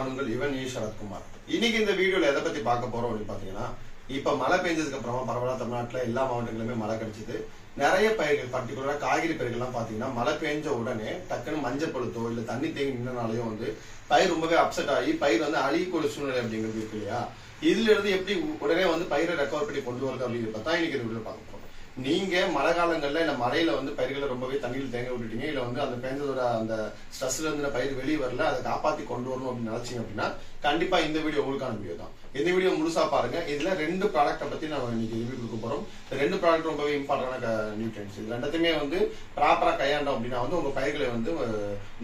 நான் உங்கள் இவன் ஈ சரத்குமார் இன்னைக்கு இந்த வீடியோல எதை பத்தி பார்க்க போறோம் அப்படின்னு பாத்தீங்கன்னா இப்ப மழை பெஞ்சதுக்கு அப்புறமா பரவாயில்ல தமிழ்நாட்டுல எல்லா மாவட்டங்களுமே மழை கிடைச்சது. நிறைய பயிர்கள் பர்டிகுலரா காய்கறி பயிர்கள்லாம் பாத்தீங்கன்னா மழை பெஞ்ச உடனே டக்குன்னு மஞ்சள் பழுத்தோ இல்ல தண்ணி தேங்கி நின்றனாலையும் வந்து பயிர் ரொம்பவே அப்செட் ஆகி பயிர் வந்து அழியக்கூடிய சூழ்நிலை அப்படிங்கிறது இருக்கு இல்லையா? இதுல இருந்து எப்படி உடனே வந்து பயிரை ரெக்கவர் பண்ணி கொண்டு வருது அப்படின்னு பார்த்தா இன்னைக்கு இந்த வீடியோ பார்க்க போறோம். நீங்க மழை காலங்கள்ல இந்த மழையில வந்து பயிர்களை ரொம்பவே தண்ணியில் தேங்க விட்டுட்டீங்க. இல்ல வந்து அந்த பேஞ்சதோட அந்த ஸ்ட்ரெஸ்ல இருந்து பயிர் வெளியே வரல அதை காப்பாத்தி கொண்டு வரணும் அப்படின்னு நினைச்சீங்க அப்படின்னா கண்டிப்பா இந்த வீடியோ உங்களுக்கான வீடியோ தான். இந்த வீடியோ முழுசா பாருங்க. இதுல ரெண்டு ப்ராடக்ட்டை பத்தி நம்ம இன்னைக்கு ரிவ்யூ கொடுக்க போறோம். ரெண்டு ப்ராடக்ட் ரொம்பவே இம்பார்ட்டன்டான நியூட்ரியன்ஸ் இது ரெண்டுத்தையுமே வந்து ப்ராப்பரா கையாண்டோம் அப்படின்னா வந்து உங்க பயிர்களை வந்து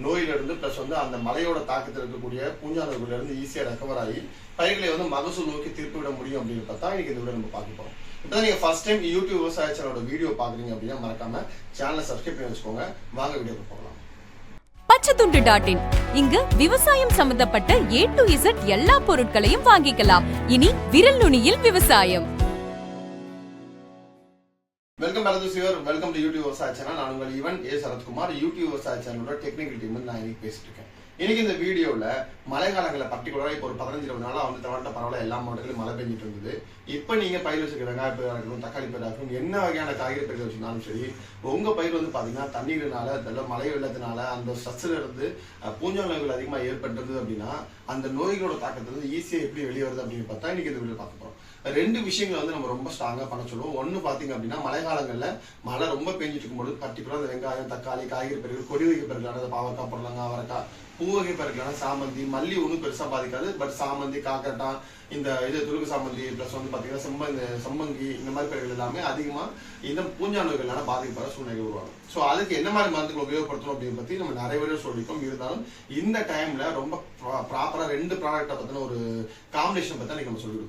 நோயில இருந்து பிளஸ் வந்து அந்த மலையோட தாக்கத்தில் இருக்கக்கூடிய பூஞ்சானதுல இருந்து ஈஸியா ரெக்கவர் ஆகி பயிர்களை வந்து மகசூல் நோக்கி திருப்பி விட முடியும் அப்படின்னு பார்த்தா இன்னைக்கு இந்த வீடியோ நம்ம பார்க்க போறோம். இப்போ நீங்க ஃபர்ஸ்ட் டைம் யூடியூப் விவசாய சேனலோட வீடியோ பாக்குறீங்க அப்படின்னா மறக்காம சேனலை சப்ஸ்கிரைப் பண்ணி வச்சுக்கோங்க. வாங்க வீடியோக்கு போகலாம். பச்சைத்துண்டு டாட் இன் இங்கு விவசாயம் சம்பந்தப்பட்ட ஏ டு இசட் எல்லா பொருட்களையும் வாங்கிக்கலாம். இனி விரல் நுனியில் விவசாயம். வெல்கம் பேரது சிவர் வெல்கம் டு யூடியூப் விவசாய சேனல் நான் உங்கள் ஈவன் ஏ சரத்குமார். யூடியூப் விவசாய சேனலோட டெக்னிக்கல் டீம் நான் இன்னைக்கு பேசிட்டு இருக்கேன். இன்னைக்கு இந்த வீடியோவில் மழை காலங்களில் பர்டிகுலரா இப்போ ஒரு பதினஞ்சு இருபது நாளாக வந்து தமிழ்நாட்டில் பரவாயில்ல எல்லா மாவட்டத்திலும் மழை பெஞ்சிட்டு இருந்தது இப்போ நீங்கள் பயிர் வச்சுக்க வெங்காய பயிராக இருக்கணும் தக்காளி பயிராக இருக்கணும் என்ன வகையான காய்கறி பயிர் வச்சுருந்தாலும் சரி உங்கள் பயிர் வந்து பார்த்தீங்கன்னா தண்ணீர்னால அதெல்லாம் மழை வெள்ளத்தினால அந்த ஸ்ட்ரெஸ்ல இருந்து அஹ், நோய்கள் அதிகமாக ஏற்பட்டது அப்படின்னா அந்த நோய்களோட தாக்கத்துல ஈஸியாக எப்படி வெளியே வருது அப்படின்னு பார்த்தா இன்னைக்கு இந்த வீடியோ பார்க்க போகிறோம் ரெண்டு விஷயங்களை வந்து நம்ம ரொம்ப ஸ்ட்ராங்காக பண்ண சொல்லுவோம். ஒன்று பார்த்தீங்க அப்படின்னா மழை காலங்களில் மழை ரொம்ப பெஞ்சிட்டு இருக்கும்போது பர்டிகுலர் அந்த வெங்காயம் தக்காளி காய்கறி பயிர்கள் கொடி வகை பயிர்களான பாவக்காய் புடலங்காய் அவரைக்காய் பூ வகை சாமந்தி மல்லி ஒன்றும் பெருசாக பாதிக்காது. பட் சாமந்தி காக்கட்டான் இந்த இது துருகு சாமந்தி ப்ளஸ் வந்து பார்த்தீங்கன்னா செம்மந்தி சம்மங்கி இந்த மாதிரி பயிர்கள் எல்லாமே அதிகமாக இந்த பூஞ்சா நோய்களால பாதிக்கப்படுற சூழ்நிலை உருவாகும் ஸோ அதுக்கு என்ன மாதிரி மருந்துகள் உபயோகப்படுத்தணும் அப்படின்னு பற்றி நம்ம நிறைய பேர் சொல்லியிருக்கோம். இருந்தாலும் இந்த டைமில் ரொம்ப ப்ராப்பராக ரெண்டு ப்ராடக்ட்டை பற்றின ஒரு காம்பினேஷன் பற்றி நம்ம சொல்லி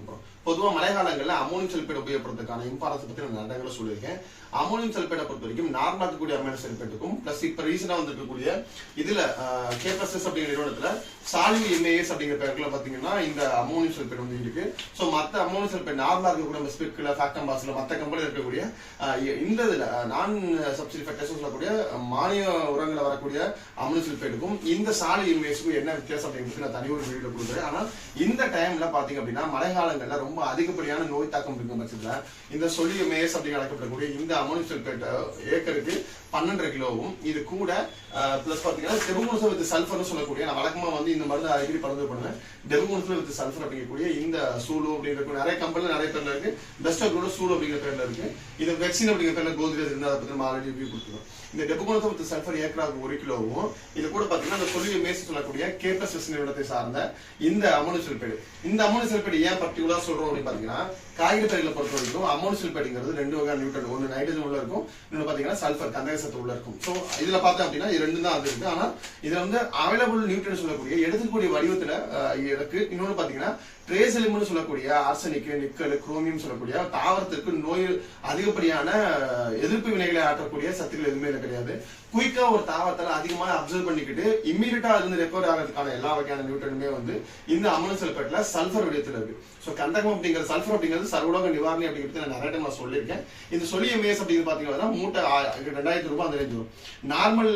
பொதுவாக மழை காலங்களில் அமோனியம் சல்பேட் உபயோகப்படுறதுக்கான இம்பார்ட்டன்ஸ் பற்றி நான் நிறைய இடங்களை சொல்லியிருக்கேன். அமோனியம் சல்பேட்டை பொறுத்த வரைக்கும் நார்மலாக இருக்கக்கூடிய அமோனியம் சல்பேட்டுக்கும் பிளஸ் இப்போ ரீசெண்டாக வந்திருக்கக்கூடிய இதில் கேபஸ்எஸ் அப்படிங்கிற நிறுவனத்தில் சாலிவி எம்ஏஎஸ் அப்படிங்கிற பேருக்குள்ள பார்த்தீங்கன்னா இந்த அமோனியம் சல்பேட் வந்து இருக்கு. ஸோ மற்ற அமோனியம் சல்பேட் நார்மலாக இருக்கக்கூடிய நம்ம ஸ்பிரிட்ல ஃபேக்டம் பாஸில் மற்ற கம்பெனியில் இருக்கக்கூடிய இந்த இதில் நான் சப்சிடி ஃபேக்டர்ஸ் சொல்லக்கூடிய மானிய உரங்களை வரக்கூடிய அமோனியம் சல்பேட்டுக்கும் இந்த சாலி எம்ஏஎஸ்க்கும் என்ன வித்தியாசம் அப்படிங்கிறது நான் தனி ஒரு வீடியோ கொடுக்குறேன். ஆனால் இந்த டைம்ல பார்த்தீங்க அப்படின்னா மழை காலங்களில் ரொம்ப அதிகப்படியான நோய் தாக்கம் இருக்கும் பட்சத்தில் இந்த சொல்லிய மேஸ் அப்படின்னு அழைக்கப்படக்கூடிய இந்த அமோனியம் சல்பேட் ஏக்கருக்கு பன்னெண்டரை கிலோவும் இது கூட பிளஸ் பாத்தீங்கன்னா டெபுகுன்சம் வித் சல்ஃபர்னு சொல்லக்கூடிய நான் வழக்கமா வந்து இந்த மருந்து அடிக்கடி பறந்து பண்ணுவேன். டெபுகுன்சம் வித் சல்ஃபர் அப்படிங்கக்கூடிய இந்த சூலு அப்படிங்கிற நிறைய கம்பெனில நிறைய பேர்ல இருக்கு. பெஸ்ட் கூட சூலு அப்படிங்கிற பேர்ல இருக்கு. இது வெக்சின் அப்படிங்கிற பேர்ல கோத்ரேஜ் இருந்தால் அதை பத்தி நம்ம ஆல்ரெடி ரிவ்யூ கொடுத்துருவோம். இந்த டெபுகுன்சம் வித் சல்ஃபர் ஏக்கராக்கு ஒரு கிலோவும் இது கூட பாத்தீங்கன்னா அந்த சொல்லி மேசி சொல்லக்கூடிய கேபஸ் நிறுவனத்தை சார்ந்த இந்த அமோனி சல்பேடு. இந்த அமோனி சல்பேடு ஏன் பர்டிகுலரா சொல்றோம் அப்படின்னு பாத்தீங்கன்னா காய்கறி பயிர்களை பொறுத்த வரைக்கும் அமோனி சல்பேடுங்கிறது ரெண்டு வகையான நியூட்ரன் ஒன்று நைட்ரஜன் உள்ள இருக்கும் இன்னொன்று பாத்தீங்கன்னா சல்ஃபர் கந்தக சத்து உள்ள இருக்கும். ஸோ இதுல பார்த்தோம் அப்படின்னா இது ரெண்டு தான் அது இருக்கு. ஆனா இதுல வந்து அவைலபிள் நியூட்ரன் சொல்லக்கூடிய எடுத்துக்கூடிய வடிவத்துல இருக்கு. இன்னொன்று பாத்தீங்கன்னா ட்ரேஸ் எலிமெண்ட் சொல்லக்கூடிய ஆர்சனிக் நிக்கல் குரோமியம் சொல்லக்கூடிய தாவரத்திற்கு நோய் அதிகப்படியான எதிர்ப்பு வினைகளை ஆற்றக்கூடிய சத்துக்கள் எதுவுமே இதுல கிடையாது. குயிக்கா ஒரு தாவரத்தால அதிகமா அப்சர்வ் பண்ணிக்கிட்டு இம்மீடியட்டா இருந்து ரெக்கவர் ஆகிறதுக்கான எல்லா வகையான நியூட்ரனுமே வந்து இந்த அமோனோ சல்பேட்ல சல்ஃபர் வடிவத்துல இருக்கு. ஸோ கந்தகம் அப்படிங்கிற சல்ஃபர் அப்படிங்கிறது சர்வலோக நிவாரணி அப்படிங்கிறது நான் நிறைய டைம் நான் சொல்லியிருக்கேன். இந்த சொல்லி எம்ஏஎஸ் அப்படிங்கிறது பாத்தீங்கன்னா மூட்டை ரெண்டாயிரத்தி ரூபாய் அந்த ரேஞ்ச் வரும். நார்மல்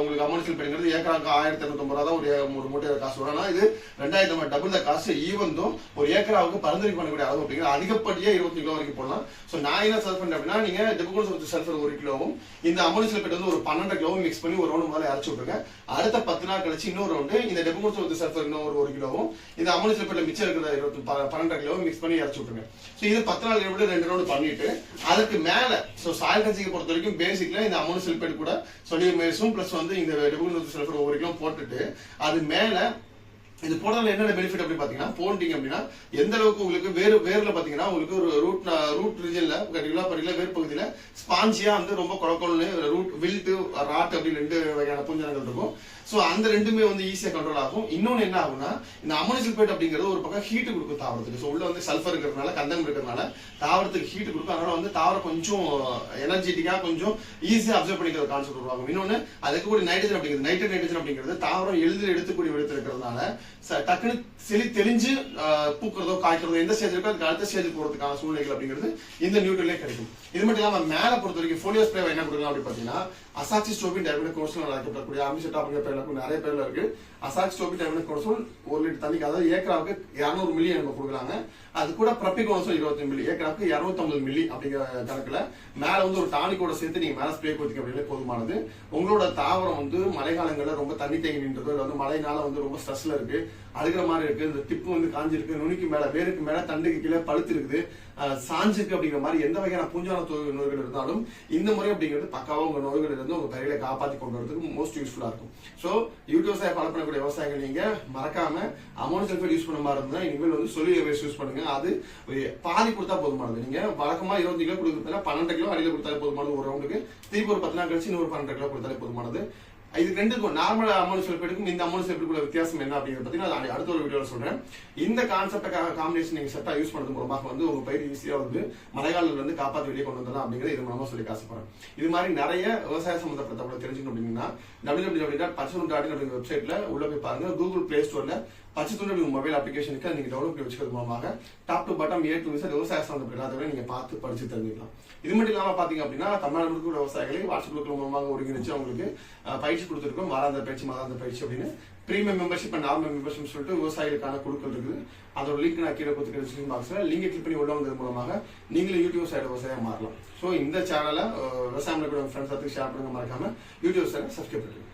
உங்களுக்கு அமோனோ சல்பேட்ங்கிறது ஏக்கராக்கு ஆயிரத்தி இரநூத்தம்பது ரூபா தான் ஒரு ஒரு மூட்டை காசு வரும். ஆனா இது ரெண்டாயிரத்தி டபுள் த காசு ஈவந்தும் ஒரு ஏக்கராவுக்கு பரிந்துரை பண்ணக்கூடிய அளவு அப்படிங்கிற அதிகப்படியா இருபத்தி கிலோ வரைக்கும் போடலாம். ஸோ நான் என்ன சர்வ் பண்ணேன் அப்படின்னா நீங்க டெபுகோல் சல்ஃபர் ஒரு கிலோவும் இந்த அமோனி கிட்ட வந்து ஒரு பன்னெண்டு கிலோவும் மிக்ஸ் பண்ணி ஒரு ரவுண்டு முதல்ல அரைச்சி விட்டுருங்க. அடுத்த பத்து நாள் கழிச்சு இன்னொரு ரவுண்டு இந்த டெபுகோல் சல்ஃபர் சர்ஃபர் ஒரு ஒரு கிலோவும் இந்த அமோனி சல்பேட்ல மிச்சம் இருக்கிற இருபத்தி ப- பன்னெண்டு கிலோவும் மிக்ஸ் பண்ணி அரைச்சி விட்டுருங்க. ஸோ இது பத்து நாள் இடைவெளி ரெண்டு ரவுண்டு பண்ணிட்டு அதுக்கு மேலே ஸோ சாயல் கன்சிங்கை பொறுத்த வரைக்கும் பேசிக்கில் இந்த அமோனி சல்பேட் கூட சோடியம் மேஸும் ப்ளஸ் வந்து இந்த டெபுகோல் சல்ஃபர் ஒரு கிலோ போட்டுட்டு அது மேலே இது போடுறதுல என்னென்ன பெனிஃபிட் அப்படின்னு பாத்தீங்கன்னா போட்டீங்க அப்படின்னா எந்த அளவுக்கு உங்களுக்கு வேறு வேர்ல பாத்தீங்கன்னா உங்களுக்கு ஒரு ரூட் ரூட் ரீஜன்ல கட்டிகளா படிக்கல வேர் பகுதியில ஸ்பாஞ்சியா வந்து ரொம்ப குழக்கொள்ளு ரூட் வில்ட்டு ராட் அப்படின்னு ரெண்டு வகையான பூஞ்சனங்கள் இருக்கும். ஸோ அந்த ரெண்டுமே வந்து ஈஸியாக கண்ட்ரோல் ஆகும். இன்னொன்று என்ன ஆகும்னா இந்த அமோனிசல்பேட் அப்படிங்கிறது ஒரு பக்கம் ஹீட்டு கொடுக்கும் தாவரத்துக்கு. ஸோ உள்ள வந்து சல்ஃபர் இருக்கிறதுனால கந்தம் இருக்கிறதுனால தாவரத்துக்கு ஹீட்டு கொடுக்கும். அதனால வந்து தாவரம் கொஞ்சம் எனர்ஜெட்டிக்காக கொஞ்சம் ஈஸியாக அப்சர்வ் பண்ணிக்கிற கான்செப்ட் உருவாகும். இன்னொன்று அதுக்கு கூட நைட்ரஜன் அப்படிங்கிறது நைட்ரஜன் நைட்ரஜன் அப்படிங்கிறது தாவரம் எளிதில் எடுத்துக்கூடிய விடத்தில் இருக்கிறதுனால டக்குன்னு செளி தெளிஞ்சு பூக்கிறதோ காய்க்கிறதோ எந்த ஸ்டேஜ் இருக்கோ அதுக்கு அடுத்த ஸ்டேஜ் போகிறதுக்கான சூழ்நிலைகள் அப்படிங்கிறது இந்த நியூட்ரலே கிடைக்கும். இது மட்டும் இல்லாமல் மேலே பொறுத்த வரைக்கும் ஃபோலியோ ஸ்ப்ரே என்ன கொடுக்கலாம் அப்படின்னு பார்த்தீங்கன்னா அசாச்சி ஸ்டோபின் டைபினட் கோர்சல் நடக்கப்படக்கூடிய அமிஷட் அப்படிங்கிற பேர்ல நிறைய பேர்ல இருக்கு. அசாச்சி ஸ்டோபின் டைபினட் கோர்சல் ஒரு லிட்டர் தண்ணிக்கு அதாவது ஏக்கராவுக்கு இரநூறு மில்லி நம்ம கொடுக்குறாங்க. அது கூட ப்ரப்பி கோர்சல் இருபத்தி மில்லி ஏக்கராவுக்கு இரநூத்தம்பது மில்லி அப்படிங்கிற கணக்குல மேல வந்து ஒரு டானிக்கோட சேர்த்து நீங்க மேல ஸ்ப்ரே கொடுத்தீங்க அப்படின்னா போதுமானது. உங்களோட தாவரம் வந்து மழைக்காலங்கள்ல ரொம்ப தண்ணி தேங்கி நின்றதோ இல்லை வந்து மழைனால வந்து ரொம்ப ஸ்ட்ரெஸ்ல இருக்கு. அழுகிற மாதிரி இருக்கு இந்த திப்பு வந்து காஞ்சிருக்கு நுனிக்கு மேல வேருக்கு மேல தண்டுக்கு கீழே பழுத்து இருக்குது. சாஞ்சிருக்கு அப்படிங்கிற மாதிரி எந்த வகையான பூஞ்சான தோ- நோய்கள் இருந்தாலும் இந்த முறை அப்படிங்கிறது பக்காவா உங்க நோய்கள் இருந்து உங்க பயிர்களை காப்பாத்தி கொண்டு வரதுக்கு மோஸ்ட் யூஸ்ஃபுல்லா இருக்கும். சோ யூடியூப் விவசாயம் ஃபாலோ பண்ணக்கூடிய விவசாயிகள் நீங்க மறக்காம அமௌண்ட் சல்ஃபேட் யூஸ் பண்ண மாதிரி இருந்தா இனிமேல் வந்து சொல்லி வேஸ்ட் யூஸ் பண்ணுங்க. அது ஒரு பாதி கொடுத்தா போதுமானது. நீங்க வழக்கமா இருபத்தி கிலோ கொடுக்குறதுல பன்னெண்டு கிலோ அடியில் கொடுத்தாலே போதுமானது. ஒரு ரவுண்டுக்கு திருப்பி ஒரு பத்து நாள் கழிச்சு இன்னொரு பன்னெண்டு கிலோ கொடுத்தாலே போதுமானது. இது ரெண்டுக்கும் நார்மல் அமௌண்ட் சல்ஃபேட்டுக்கும் இந்த அமௌண்ட் சல்ஃபேட்டுக்குள்ள வித்தியாசம் என்ன அப்படிங்கிறத பத்தி நான் அடுத்த ஒரு வீடியோல சொல்றேன். இந்த கான்செப்டை காம்பினேஷன் நீங்க செட்டா யூஸ் பண்ணது மூலமாக வந்து உங்க பயிர் ஈஸியா வந்து மழைக்காலில் இருந்து காப்பாத்தி வெளியே கொண்டு வந்துடலாம் அப்படிங்கிறத இது மூலமா சொல்லி காசுப்படுறேன் இது மாதிரி நிறைய விவசாய சம்பந்தப்பட்ட தகவலை தெரிஞ்சுக்கணும் அப்படின்னா டபிள்யூ டபிள்யூ டாட் பச்சை டாட் அப்படிங்கிற வெப்சைட்ல உள்ள போய் பாருங்க. கூகுள் பிளே ஸ்டோர்ல பச்சை துண்டு மொபைல் அப்ளிகேஷனுக்கு நீங்க டவுன்லோட் பண்ணி வச்சுக்கிறது மூலமாக top to bottom A to visa விவசாய சம்பந்தப்பட்ட எல்லாத்தையும் நீங்க பார்த்து படிச்சு தெரிஞ்சுக்கலாம். இது மட்டும் இல்லாம பாத்தீங்க அப்படின்னா தமிழ்நாடு முழுக்க விவசாயிகளை வாட்ஸ்அப் குரூப் மூலமாக ஒருங்கிணைச்சு அவங்களுக்கு பயிற்சி கொடுத்துருக்கோம். வாராந்த பயிற்சி மாதாந்த பயிற்சி அப்படின்னு. Premium membership and normal membership சொல்லிட்டு விவசாயிகளுக்கான குழுக்கள் இருக்குது. அதோட லிங்க் நான் கீழே கொடுத்துருக்க டிஸ்கிரிப்ஷன் பாக்ஸ்ல லிங்கை கிளிக் பண்ணி உள்ள வந்தது மூலமாக நீங்களும் யூடியூப் சைடு விவசாயம் மாறலாம். ஸோ இந்த சேனலை விவசாயம் ஃப்ரெண்ட்ஸ் ஷேர் பண்ணுங்க. மறக்காம யூடியூப் சேனல் சப்ஸ்கிரைப் பண்ணுங்க